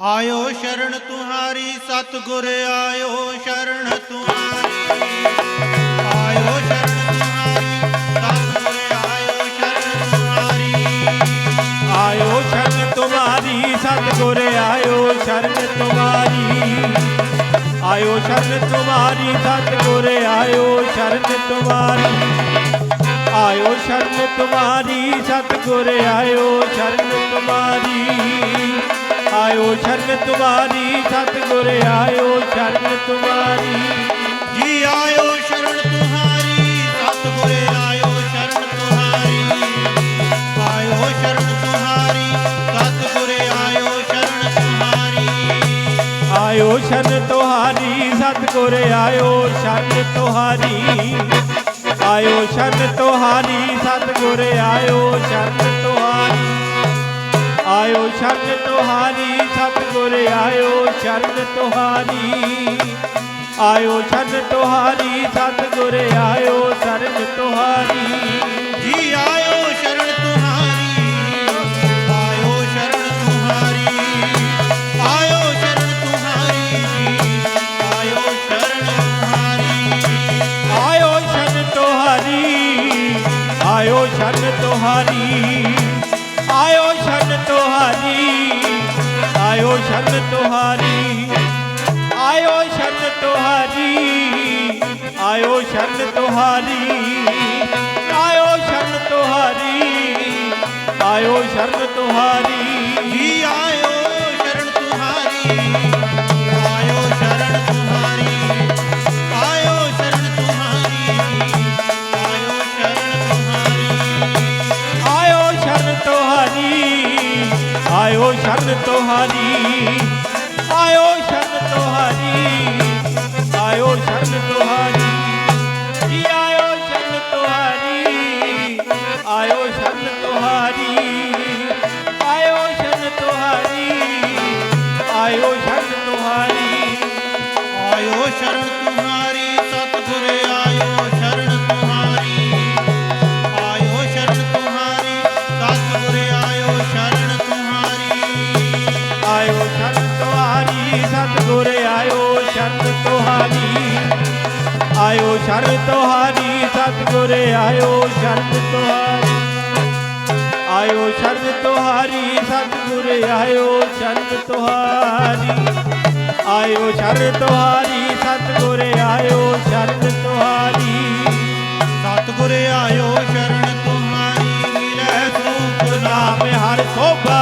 ਆਇਓ ਸ਼ਰਨ ਤੁਹਾਰੀ ਸਤਿਗੁਰ ਆਇਓ ਸ਼ਰਨ ਤੁਹਾਰੀ ਆਇਓ ਸ਼ਰਨ ਤੁਹਾਰੀ ਸਤਿਗੁਰ ਆਇਓ ਸ਼ਰਨ ਤੁਹਾਰੀ ਆਇਓ ਸ਼ਰਨ ਤੁਮਾਰੀ ਸਤਿਗੁਰ ਆਇਓ ਸ਼ਰਨ ਤੁਮਾਰੀ ਆਇਓ ਸ਼ਰਨ ਤੁਮਾਰੀ ਸਤਿਗੁਰ ਆਇਓ ਸ਼ਰਨ ਤੁਮਾਰੀ ਆਇਓ ਸ਼ਰਨ ਤੁਮਾਰੀ ਸਤਿਗੁਰ ਆਇਓ ਸ਼ਰਨ ਤੁਮਾਰੀ ਆਇਓ ਸ਼ਰਨ ਤੁਮਾਰੀ ਸਤਿਗੁਰ ਆਇਓ ਸ਼ਰਨ ਤੁਮਾਰੀ ਜੀ ਆਇਓ ਸ਼ਰਨ ਤੁਹਾਰੀ ਸਤਿਗੁਰ ਆਇਓ ਸ਼ਰਨ ਤੁਹਾਰੀ ਆਇਓ ਸ਼ਰਨ ਤੁਹਾਰੀ ਸਤਿਗੁਰ ਆਇਓ ਸ਼ਰਨ ਤੁਹਾਰੀ ਆਇਓ ਸ਼ਰਨ ਤੁਹਾਰੀ ਸਤਿਗੁਰ ਆਇਓ ਸ਼ਰਨ ਤੁਹਾਰੀ ਆਇਓ ਸ਼ਰਨ ਤੁਹਾਰੀ ਸਤਿਗੁਰ ਆਇਓ ਸ਼ਰਨ ਸ਼ਰਨ ਤੁਹਾਰੀ, ਸਤਿਗੁਰ ਆਇਓ ਸ਼ਰਨ ਤੁਹਾਰੀ। ਆਇਓ ਸ਼ਰਨ ਤੁਹਾਰੀ, ਸਤਿਗੁਰ ਆਇਓ ਸ਼ਰਨ ਤੁਹਾਰੀ। ਜੀ ਆਇਓ ਸ਼ਰਨ ਤੁਹਾਰੀ, ਆਇਓ ਸ਼ਰਨ ਤੁਹਾਰੀ, ਆਇਓ ਸ਼ਰਨ ਤੁਹਾਰੀ ਜੀ ਆਇਓ ਸ਼ਰਨ ਤੁਹਾਰੀ। ਆਇਓ ਸ਼ਰਨ ਤੁਹਾਰੀ, ਆਇਓ ਸ਼ਰਨ ਤੁਹਾਰੀ। ਆਇਓ ਸ਼ਰਨ ਤੁਹਾਰੀ, ਆਇਓ ਸ਼ਰਨ ਤੁਹਾਰੀ, ਆਇਓ ਸ਼ਰਨ ਤੁਹਾਰੀ, ਆਇਓ ਸ਼ਰਨ ਤੁਹਾਰੀ, ਆਇਓ ਸ਼ਰਨ ਤੁਹਾਰੀ, ਆਇਓ ਸ਼ਰਨ ਤੁਹਾਰੀ, ਜੀ ਆਇਓ। आयो शरण तोहारी आयो शरण तोहारी आयो शरण तोहारी ਤੁਹਾਰੀ ਸਤਿਗੁਰ ਆਇਓ ਸ਼ਰਨ ਤੁਹਾਰੀ। ਆਇਓ ਸ਼ਰਨ ਤੁਹਾਰੀ, ਸਤਿਗੁਰ ਆਇਓ ਸ਼ਰਨ ਤੁਹਾਰੀ। ਆਇਓ ਸ਼ਰਨ ਤੁਹਾਰੀ, ਸਤਿਗੁਰ ਆਇਓ ਸ਼ਰਨ ਤੁਹਾਰੀ। ਆਇਓ ਸ਼ਰਨ ਤੁਹਾਰੀ, ਸਤਿਗੁਰ ਆਇਓ ਸ਼ਰਨ ਤੁਹਾਰੀ। ਸਤਿਗੁਰ ਆਇਓ ਸ਼ਰਨ ਤੁਹਾਰੀ, ਮਿਲੈ ਸੁਖ ਨਾਮ ਹਰ ਸੋਭਾ।